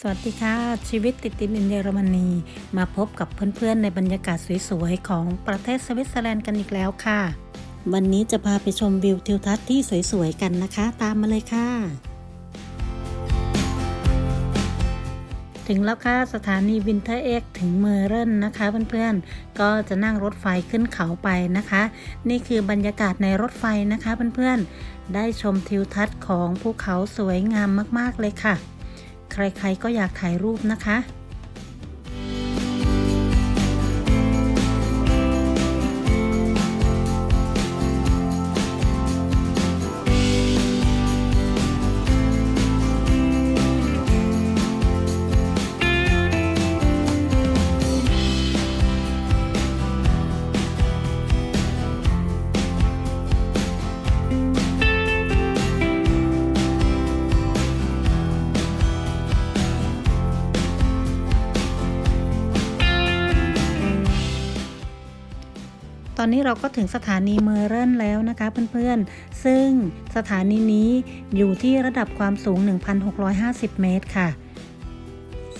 สวัสดีค่ะ ชีวิตติดดินอินเยอรมนี มาพบกับเพื่อนๆ ในบรรยากาศสวยๆ ของประเทศสวิตเซอร์แลนด์กันอีกแล้วค่ะ วันนี้จะพาไปชมวิวทิวทัศน์ที่สวยๆ กันนะคะ ตามมาเลยค่ะ ถึงแล้วค่ะสถานีวินเทอร์เอ็กถึงเมอร์เรนนะคะเพื่อนๆ ก็จะนั่งรถไฟขึ้นเขาไปนะคะ นี่คือบรรยากาศในรถไฟนะคะเพื่อนๆ ได้ชมทิวทัศน์ของภูเขาสวยงามมากๆเลยค่ะ ใครๆก็อยากถ่ายรูปนะคะ อนนี้เราก็ถึงสถานีเมอร์เรนแล้วนะคะเพื่อนๆ ซึ่งสถานีนี้อยู่ที่ระดับความสูง 1,650 เมตรค่ะ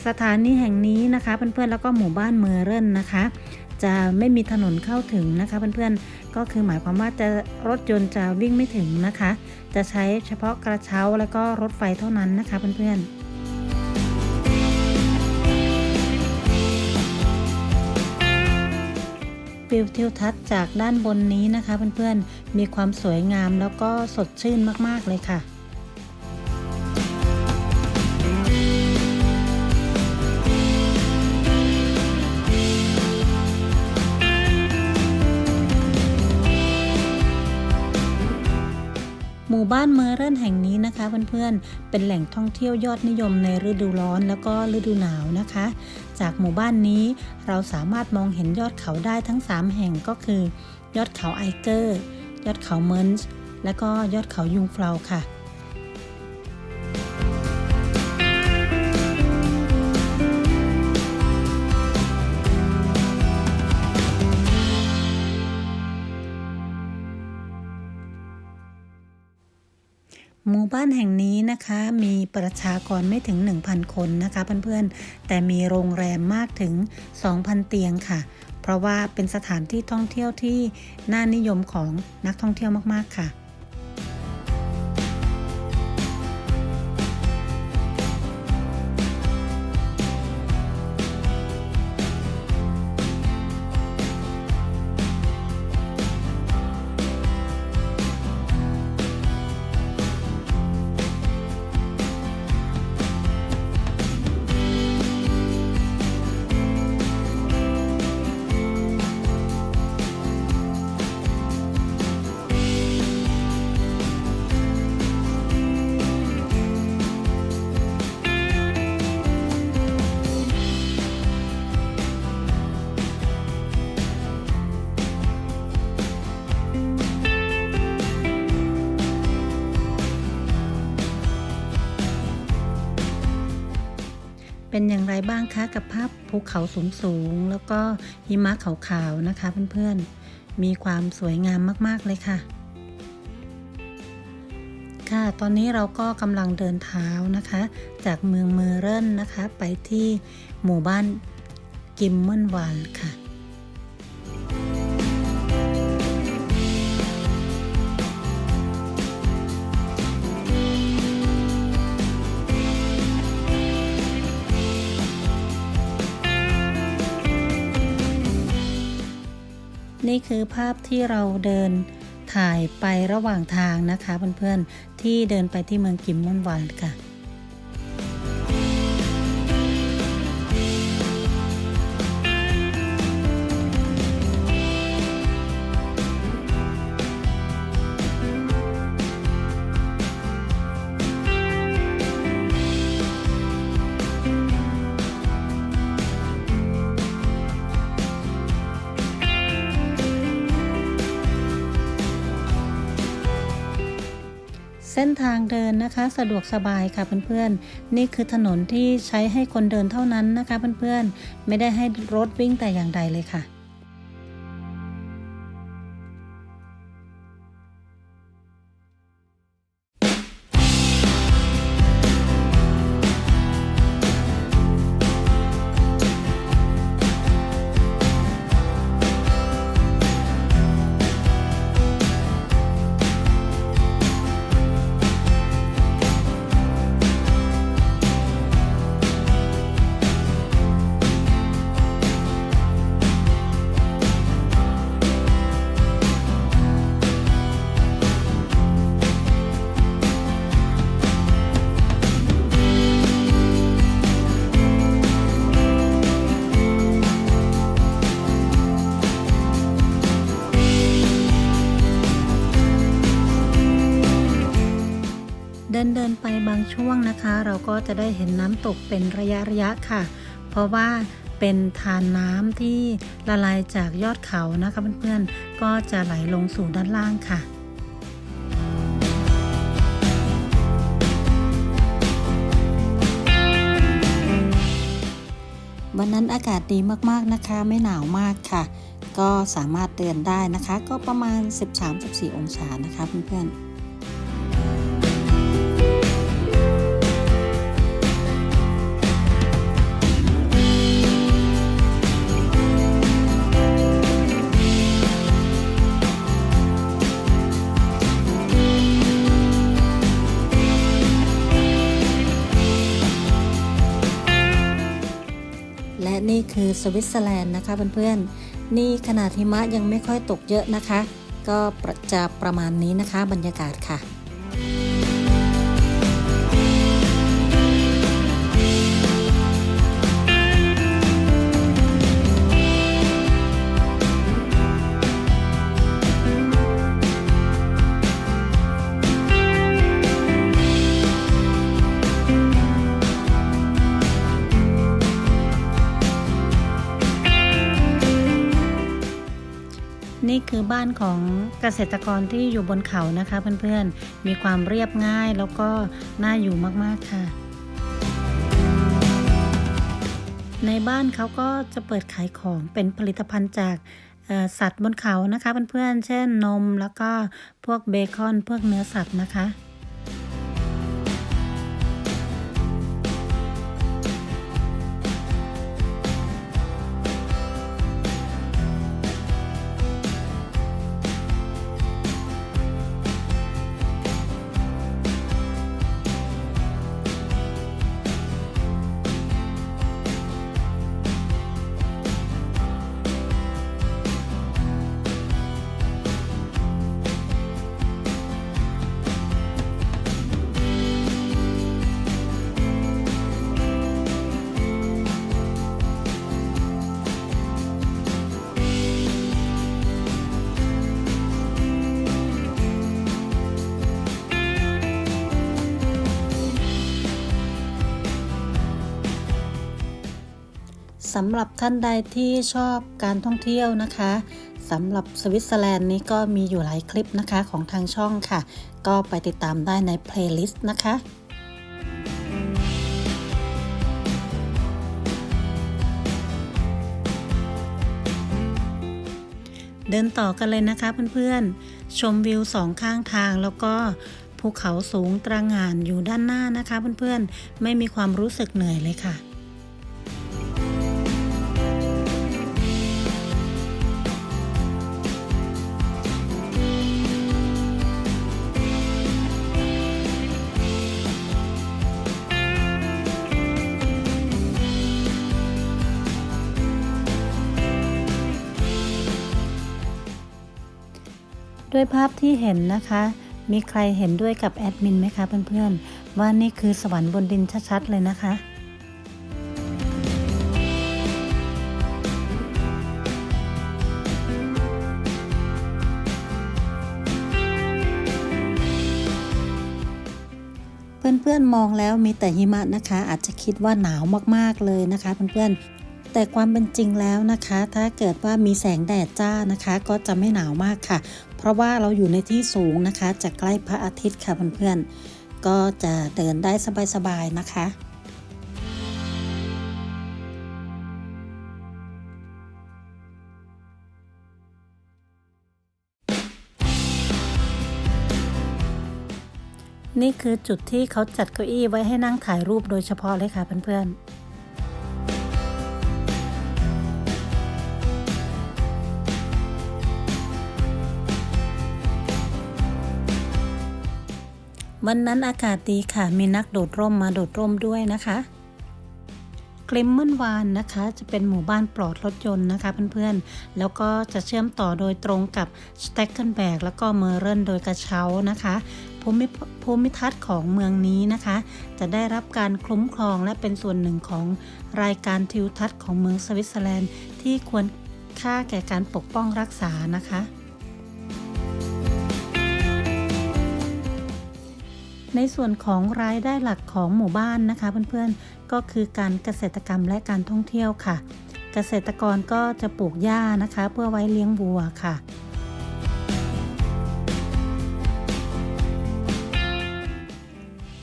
สถานีแห่งนี้นะคะเพื่อนๆ แล้วก็หมู่บ้านเมอร์เรนนะคะ จะไม่มีถนนเข้าถึงนะคะเพื่อนๆ ก็คือหมายความว่าจะรถยนต์จะวิ่งไม่ถึงนะคะ จะใช้เฉพาะกระเช้าแล้วก็รถไฟเท่านั้นนะคะเพื่อนๆ วิวทิวทัศน์จากด้านบนนี้นะคะเพื่อนๆ มีความสวยงามแล้วก็สดชื่นมากๆเลยค่ะ มู่บ้านเมอร์เรนแห่งนี้นะคะเพื่อนๆ เป็นแหล่งท่องเที่ยวยอดนิยมในฤดูร้อนแล้วก็ฤดูหนาวนะคะ จากหมู่บ้านนี้เราสามารถมองเห็นยอดเขาได้ทั้ง 3 แห่งก็คือ ยอดเขาไอเกอร์ ยอดเขาเมินส์และก็ยอดเขายุงฟลาค่ะ หมู่บ้านแห่งนี้นะคะ มีประชากรไม่ถึง 1,000 คนนะคะเพื่อนๆ แต่มีโรงแรมมากถึง 2,000 เตียงค่ะ เพราะว่าเป็นสถานที่ท่องเที่ยวที่น่านิยมของนักท่องเที่ยวมากๆค่ะ เป็นอย่างไรบ้างคะกับภาพภูเขาสูงสูงแล้วก็หิมะขาวๆนะคะเพื่อนๆ มีความสวยงามมากๆเลยค่ะ ค่ะ ตอนนี้เราก็กำลังเดินเท้านะคะ จากเมืองเมอร์เรนนะคะ ไปที่หมู่บ้านกิมเมนวานค่ะ นี่คือภาพที่เราเดินถ่ายไประหว่างทางนะคะเพื่อนๆที่เดินไปที่เมืองกิมมอนวันค่ะ เส้นทางเดินนะคะสะดวกสบายค่ะเพื่อนๆ นี่คือถนนที่ใช้ให้คนเดินเท่านั้นนะคะเพื่อนๆ ไม่ได้ให้รถวิ่งแต่อย่างใดเลยค่ะ บางช่วงนะคะ เราก็จะได้เห็นน้ำตกเป็นระยะระยะค่ะ เพราะว่าเป็นทานน้ำที่ละลายจากยอดเขานะคะเพื่อนๆ ก็จะไหลลงสู่ด้านล่างค่ะวันนั้นอากาศดีมากๆนะคะ ไม่หนาวมากค่ะ ก็สามารถเดินได้นะคะ ก็ประมาณ 13-14 องศานะคะเพื่อนๆ นี่คือสวิตเซอร์แลนด์นะคะเพื่อนๆ นี่ขนาดหิมะยังไม่ค่อยตกเยอะนะคะ ก็ประจะประมาณนี้นะคะบรรยากาศค่ะ นี่คือบ้านของเกษตรกรที่อยู่บนเขานะคะเพื่อนๆ มีความเรียบง่ายแล้วก็น่าอยู่มากๆค่ะ ในบ้านเขาก็จะเปิดขายของเป็นผลิตภัณฑ์จากสัตว์บนเขานะคะเพื่อนๆ เช่นนมแล้วก็พวกเบคอนพวกเนื้อสัตว์นะคะ สำหรับท่านใดที่ชอบการท่องเที่ยวนะคะสำหรับสวิตเซอร์แลนด์นี้ก็มีอยู่หลายคลิปนะคะของทางช่องค่ะ ก็ไปติดตามได้ในเพลย์ลิสต์นะคะเดินต่อกันเลยนะคะเพื่อนๆ ชมวิวสองข้างทางแล้วก็ภูเขาสูงตระหง่านอยู่ด้านหน้านะคะเพื่อนๆ ไม่มีความรู้สึกเหนื่อยเลยค่ะ ด้วยภาพที่เห็นนะคะ มีใครเห็นด้วยกับแอดมินไหมคะเพื่อนๆ ว่านี่คือสวรรค์บนดินชัดๆเลยนะคะเพื่อนๆมองแล้วมีแต่หิมะนะคะ อาจจะคิดว่าหนาวมากๆเลยนะคะเพื่อนๆแต่ความเป็นจริงแล้วนะคะ ถ้าเกิดว่ามีแสงแดดจ้านะคะ ก็จะไม่หนาวมากค่ะ เพราะว่าเราอยู่ในที่สูงนะคะ จะใกล้พระอาทิตย์ค่ะเพื่อนๆ ก็จะเดินได้สบายๆนะคะนี่คือจุดที่เขาจัดเก้าอี้ไว้ให้นั่งถ่ายรูปโดยเฉพาะเลยค่ะเพื่อนๆ วันนั้นอากาศดีค่ะ มีนักโดดร่มมาโดดร่มด้วยนะคะกลิมเมนวานนะคะ จะเป็นหมู่บ้านปลอดรถยนต์นะคะเพื่อนๆ แล้วก็จะเชื่อมต่อโดยตรงกับสเต็กเกนแบกแล้วก็เมอร์เรนโดยกระเช้านะคะภูมิภูมิทัศน์ของเมืองนี้นะคะ จะได้รับการคุ้มครองและเป็นส่วนหนึ่งของรายการทิวทัศน์ของเมืองสวิตเซอร์แลนด์ ที่ควรค่าแก่การปกป้องรักษานะคะ ในส่วนของรายได้หลักของหมู่บ้านนะคะ เพื่อนๆ ก็คือการเกษตรกรรมและการท่องเที่ยวค่ะ เกษตรกรก็จะปลูกหญ้านะคะ เพื่อไว้เลี้ยงวัวค่ะ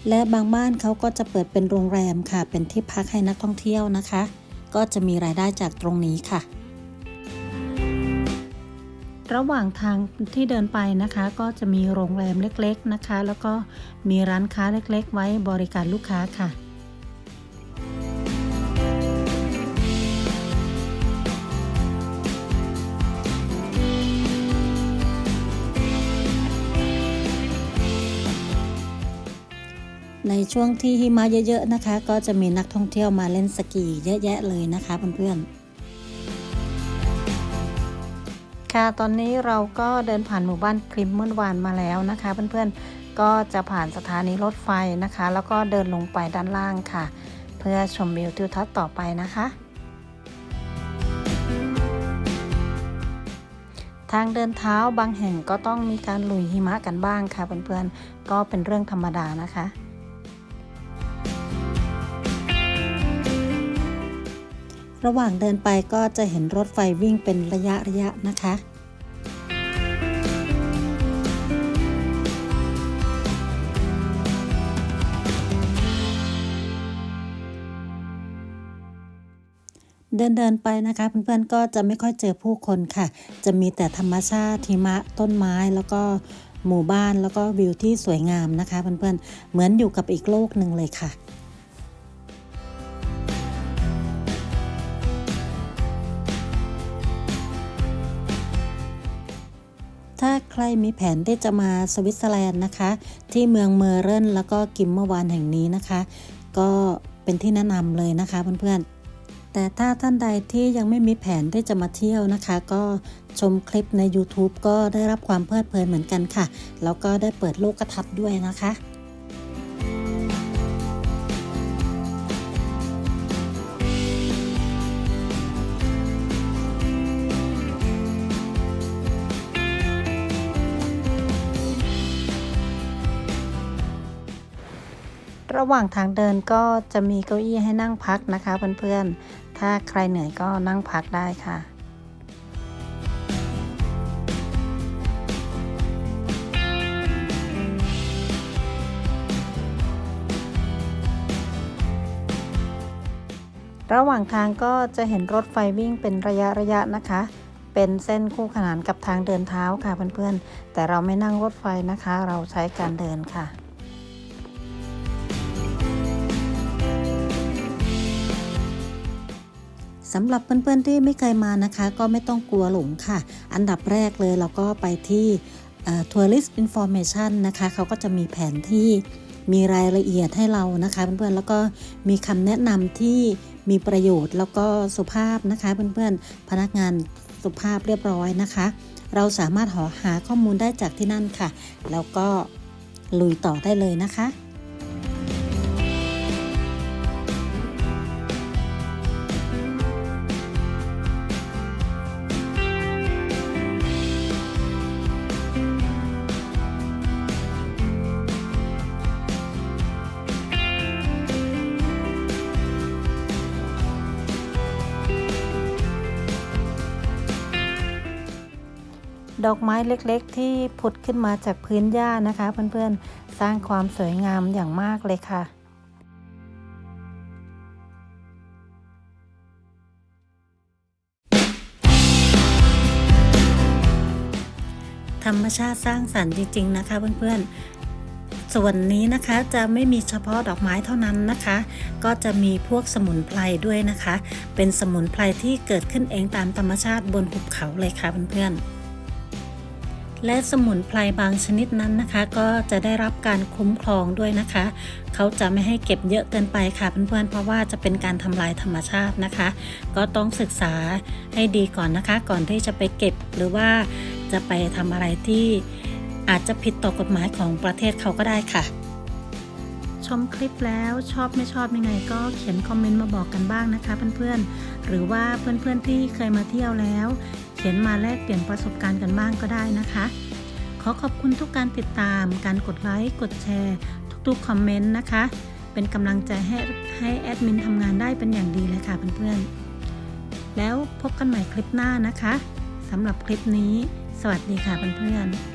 และบางบ้านเขาก็จะเปิดเป็นโรงแรมค่ะ เป็นที่พักให้นักท่องเที่ยวนะคะ ก็จะมีรายได้จากตรงนี้ค่ะ ระหว่างทางที่เดินไปนะคะ ก็จะมีโรงแรมเล็กๆนะคะ แล้วก็มีร้านค้าเล็กๆ ไว้บริการลูกค้าค่ะในช่วงที่หิมะเยอะ ๆ นะคะ ก็จะมีนักท่องเที่ยวมาเล่นสกีเยอะแยะเลยนะคะเพื่อนๆ ค่ะตอนนี้เราก็เดินผ่านหมู่บ้านคลิมเมื่อวานมาแล้วนะคะ เพื่อนๆก็จะผ่านสถานีรถไฟนะคะ แล้วก็เดินลงไปด้านล่างค่ะ เพื่อชมวิวทิวทัศน์ต่อไปนะคะ ทางเดินเท้าบางแห่งก็ต้องมีการลุยหิมะกันบ้างค่ะเพื่อนๆก็เป็นเรื่องธรรมดานะคะ ระหว่างเดินไปก็จะเห็นรถไฟวิ่งเป็นระยะระยะนะคะเดินเดินไปนะคะเพื่อนๆก็จะไม่ค่อยเจอผู้คนค่ะ จะมีแต่ธรรมชาติหิมะต้นไม้แล้วก็หมู่บ้านแล้วก็วิวที่สวยงามนะคะเพื่อนๆเหมือนอยู่กับอีกโลกหนึ่งเลยค่ะ ใครมีแผนที่จะมาสวิตเซอร์แลนด์นะคะ ที่เมืองเมอร์เรนแล้วก็กิมเมอร์วานแห่งนี้นะคะ ก็เป็นที่แนะนำเลยนะคะเพื่อนๆ แต่ถ้าท่านใดที่ยังไม่มีแผนที่จะมาเที่ยวนะคะ ก็ชมคลิปใน YouTube ก็ได้รับความเพลิดเพลินเหมือนกันค่ะ แล้วก็ได้เปิดโลกทัดด้วยนะคะ ระหว่างทางเดินก็จะมีเก้าอี้ให้นั่งพักนะคะเพื่อนๆ ถ้าใครเหนื่อยก็นั่งพักได้ค่ะระหว่างทางก็จะเห็นรถไฟวิ่งเป็นระยะระยะนะคะ เป็นเส้นคู่ขนานกับทางเดินเท้าค่ะเพื่อนๆ แต่เราไม่นั่งรถไฟนะคะ เราใช้การเดินค่ะ สำหรับเพื่อนๆที่ไม่เคยมานะคะ ก็ไม่ต้องกลัวหลงค่ะ อันดับแรกเลยเราก็ไปที่ Tourist Information นะคะเขาก็จะมีแผนที่มีรายละเอียดให้เรานะคะเพื่อนๆแล้วก็มีคำแนะนำที่มีประโยชน์แล้วก็สุภาพนะคะเพื่อนๆพนักงานสุภาพเรียบร้อยนะคะ เราสามารถหาหาข้อมูลได้จากที่นั่นค่ะ แล้วก็ลุยต่อได้เลยนะคะ ดอกไม้เล็กๆ ที่ผุดขึ้นมาจากพื้นหญ้านะคะ เพื่อนๆ สร้างความสวยงามอย่างมากเลยค่ะธรรมชาติสร้างสรรค์จริง ๆ นะคะเพื่อนๆ ส่วนนี้นะคะจะไม่มีเฉพาะดอกไม้เท่านั้นนะคะ ก็จะมีพวกสมุนไพรด้วยนะคะ เป็นสมุนไพรที่เกิดขึ้นเองตามธรรมชาติบนหุบเขาเลยค่ะเพื่อนๆ และสมุนไพรบางชนิดนั้นนะคะ ก็จะได้รับการคุ้มครองด้วยนะคะ เขาจะไม่ให้เก็บเยอะเกินไปค่ะเพื่อนๆเพราะว่าจะเป็นการทำลายธรรมชาตินะคะ ก็ต้องศึกษาให้ดีก่อนนะคะ ก่อนที่จะไปเก็บหรือว่าจะไปทำอะไรที่อาจจะผิดต่อกฎหมายของประเทศเขาก็ได้ค่ะชมคลิปแล้วชอบไม่ชอบยังไงก็เขียนคอมเมนต์มาบอกกันบ้างนะคะเพื่อนๆ หรือว่าเพื่อนๆที่เคยมาเที่ยวแล้ว ขียนมาแลกเปลี่ยนประสบการณ์กันบ้างก็ได้นะคะ ขอขอบคุณทุกการติดตาม การกดไลค์ กดแชร์ ทุกๆคอมเมนต์นะคะ เป็นกำลังใจให้ให้แอดมินทำงานได้เป็นอย่างดีเลยค่ะเพื่อนๆ แล้วพบกันใหม่คลิปหน้านะคะสำหรับคลิปนี้ สวัสดีค่ะเพื่อนๆ